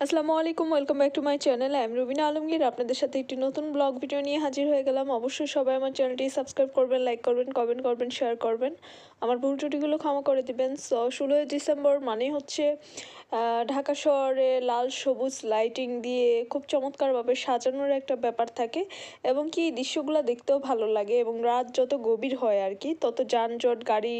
আসসালামু আলাইকুম welcome back to my channel I am Rubina Alamgir আপনাদের সাথে একটি নতুন ব্লগ ভিডিও নিয়ে হাজির হয়ে গেলাম। অবশ্যই সবাই আমার চ্যানেলটি সাবস্ক্রাইব করবেন লাইক করবেন কমেন্ট করবেন শেয়ার করবেন। আমার ভুল ত্রুটিগুলো ক্ষমা করে দেবেন। সো ষোলোই ডিসেম্বর মানে হচ্ছে ঢাকা শহরে লাল সবুজ লাইটিং দিয়ে খুব চমৎকারভাবে সাজানোর একটা ব্যাপার থাকে এবং কি দৃশ্যগুলো দেখতেও ভালো লাগে এবং রাত যত গভীর হয় আর কি, তত যানজট, গাড়ি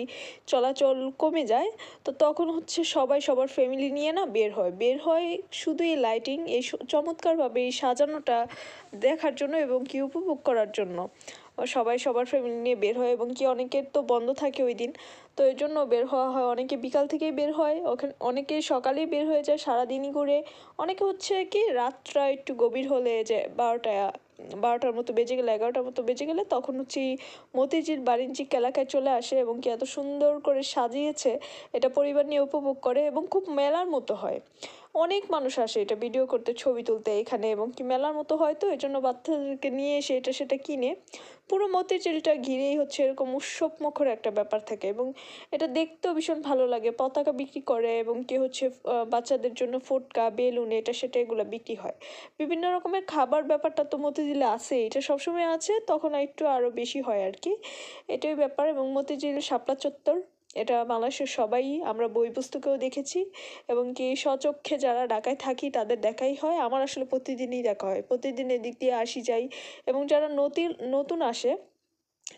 চলাচল কমে যায়। তো তখন হচ্ছে সবাই সবার ফ্যামিলি নিয়ে না বের হয়। বের হয় শুধু এই লাইটিং এই চমৎকারভাবে এই সাজানোটা দেখার জন্য এবং কি উপভোগ করার জন্য। সবাই সবার ফ্যামিলি নিয়ে বের হয় এবং কি অনেকের তো বন্ধ থাকে ওই দিন। তো এই জন্য বের হওয়া হয়। অনেকে বিকাল থেকেই বের হয়। ওখানে, অনেকে সকালেই বের হয়ে যায় সারাদিনই ঘুরে। অনেকে হচ্ছে কি রাতটা একটু গভীর হলে যে বারোটা, বারোটার মতো বেজে গেলে, এগারোটার মতো বেজে গেলে তখন হচ্ছে মতিজির বাণিজ্যিক এলাকায় চলে আসে এবং কি এত সুন্দর করে সাজিয়েছে। এটা পরিবার নিয়ে উপভোগ করে এবং খুব মেলার মতো হয়। অনেক মানুষ আসে এটা ভিডিও করতে, ছবি তুলতে এখানে এবং কি মেলার মতো হয় তো এই জন্য বাচ্চাদেরকে নিয়ে এসে এটা সেটা কিনে। পুরো মতিঝিলটা ঘিরেই হচ্ছে এরকম উৎসব মুখর একটা ব্যাপার থাকে এবং এটা দেখতেও ভীষণ ভালো লাগে। পতাকা বিক্রি করে এবং কি হচ্ছে বাচ্চাদের জন্য ফোটকা, বেলুন, এটা সেটা এগুলো বিক্রি হয়। বিভিন্ন রকমের খাবার ব্যাপারটা তো মতিঝিলে আছে এটা সবসময় আছে, তখন একটু আরও বেশি হয় আর কি। এটাই ব্যাপার এবং মতিঝিল শাপলা চত্বর। এটা বাংলাদেশের সবাই, আমরা বই পুস্তকেও দেখেছি এবং কি স্বচক্ষে যারা ঢাকায় থাকি তাদের দেখাই হয়। আমার আসলে প্রতিদিনই দেখা হয়। প্রতিদিন এদিক দিয়ে আসি যাই এবং যারা নতুন নতুন আসে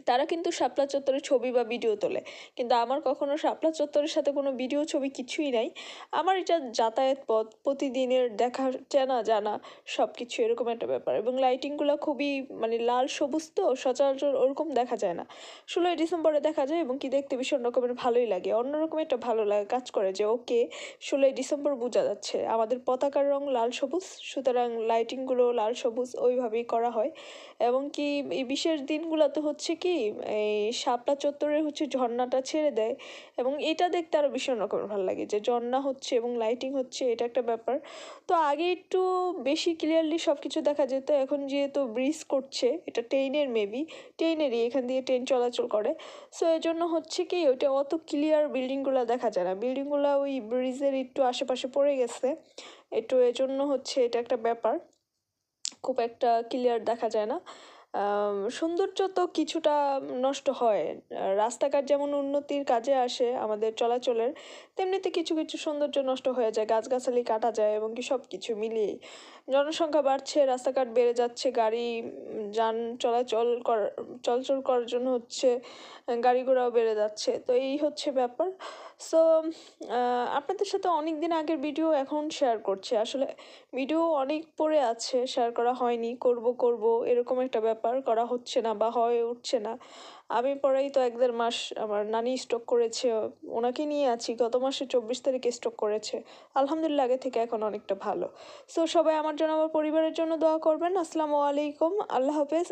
তারা কিন্তু শাপলা চত্বরের ছবি বা ভিডিও তোলে। কিন্তু আমার কখনো শাপলা চত্বরের সাথে কোনো ভিডিও ছবি কিছুই নাই। আমার এটা যাতায়াত পথ, প্রতিদিনের দেখা, চেনা, জানা সব কিছু এরকম একটা ব্যাপার। এবং লাইটিংগুলো খুবই মানে লাল, সবুজ তো, সচরাচর ওরকম দেখা যায় না। ষোলোই ডিসেম্বরে দেখা যায় এবং কি দেখতে ভীষণ রকমের ভালোই লাগে। অন্যরকম একটা ভালো লাগে কাজ করে যে, ওকে, ষোলোই ডিসেম্বর বোঝা যাচ্ছে। আমাদের পতাকার রং লাল, সবুজ, সুতরাং লাইটিংগুলো লাল, সবুজ, ওইভাবেই করা হয়। এবং কি এই বিশেষ দিনগুলোতে হচ্ছে কি, এই শাপলা চত্বরে হচ্ছে ঝর্ণাটা ছেড়ে দেয় এবং এটা দেখতে আরও ভীষণ রকমের ভালো লাগে যে ঝর্ণা হচ্ছে এবং লাইটিং হচ্ছে, এটা একটা ব্যাপার। তো আগে একটু বেশি ক্লিয়ারলি সব কিছু দেখা যেত, এখন যেহেতু ব্রিজ করছে, এটা ট্রেনের মেবি ট্রেনেরই এখান দিয়ে ট্রেন চলাচল করে। সো এই জন্য হচ্ছে কি, ওইটা অত ক্লিয়ার বিল্ডিংগুলো দেখা যায় না। বিল্ডিংগুলো ওই ব্রিজের একটু আশেপাশে পড়ে গেছে একটু এজন্য হচ্ছে এটা একটা ব্যাপার। খুব একটা ক্লিয়ার দেখা যায় না। সৌন্দর্য তো কিছুটা নষ্ট হয়। রাস্তাঘাট যেমন উন্নতির কাজে আসে আমাদের চলাচলের, তেমনিতে কিছু কিছু সৌন্দর্য নষ্ট হয়ে যায়। গাছগাছালি কাটা যায় এবং কি সব কিছু মিলিয়ে জনসংখ্যা বাড়ছে, রাস্তাঘাট বেড়ে যাচ্ছে, গাড়ি যান চলাচল কর, চলাচল করার জন্য হচ্ছে, গাড়ি ঘোড়াও বেড়ে যাচ্ছে। তো এই হচ্ছে ব্যাপার। সো আপনাদের সাথে অনেক দিন আগের ভিডিও এখন শেয়ার করছি। আসলে ভিডিও অনেক পড়ে আছে শেয়ার করা হয়নি, করব করব, এরকম একটা ব্যাপার। করা হচ্ছে না বা হয়ে উঠছে না। আমি পরেই তো এক দেড় মাস আমার নানি স্টক করেছে, ওনাকে নিয়ে আছি, গত মাসে চব্বিশ তারিখে স্টক করেছে। আলহামদুলিল্লাহ আগে থেকে এখন অনেকটা ভালো। সো সবাই আমার জন্য, আমার পরিবারের জন্য দোয়া করবেন। আসসালামু আলাইকুম, আল্লাহ হাফেজ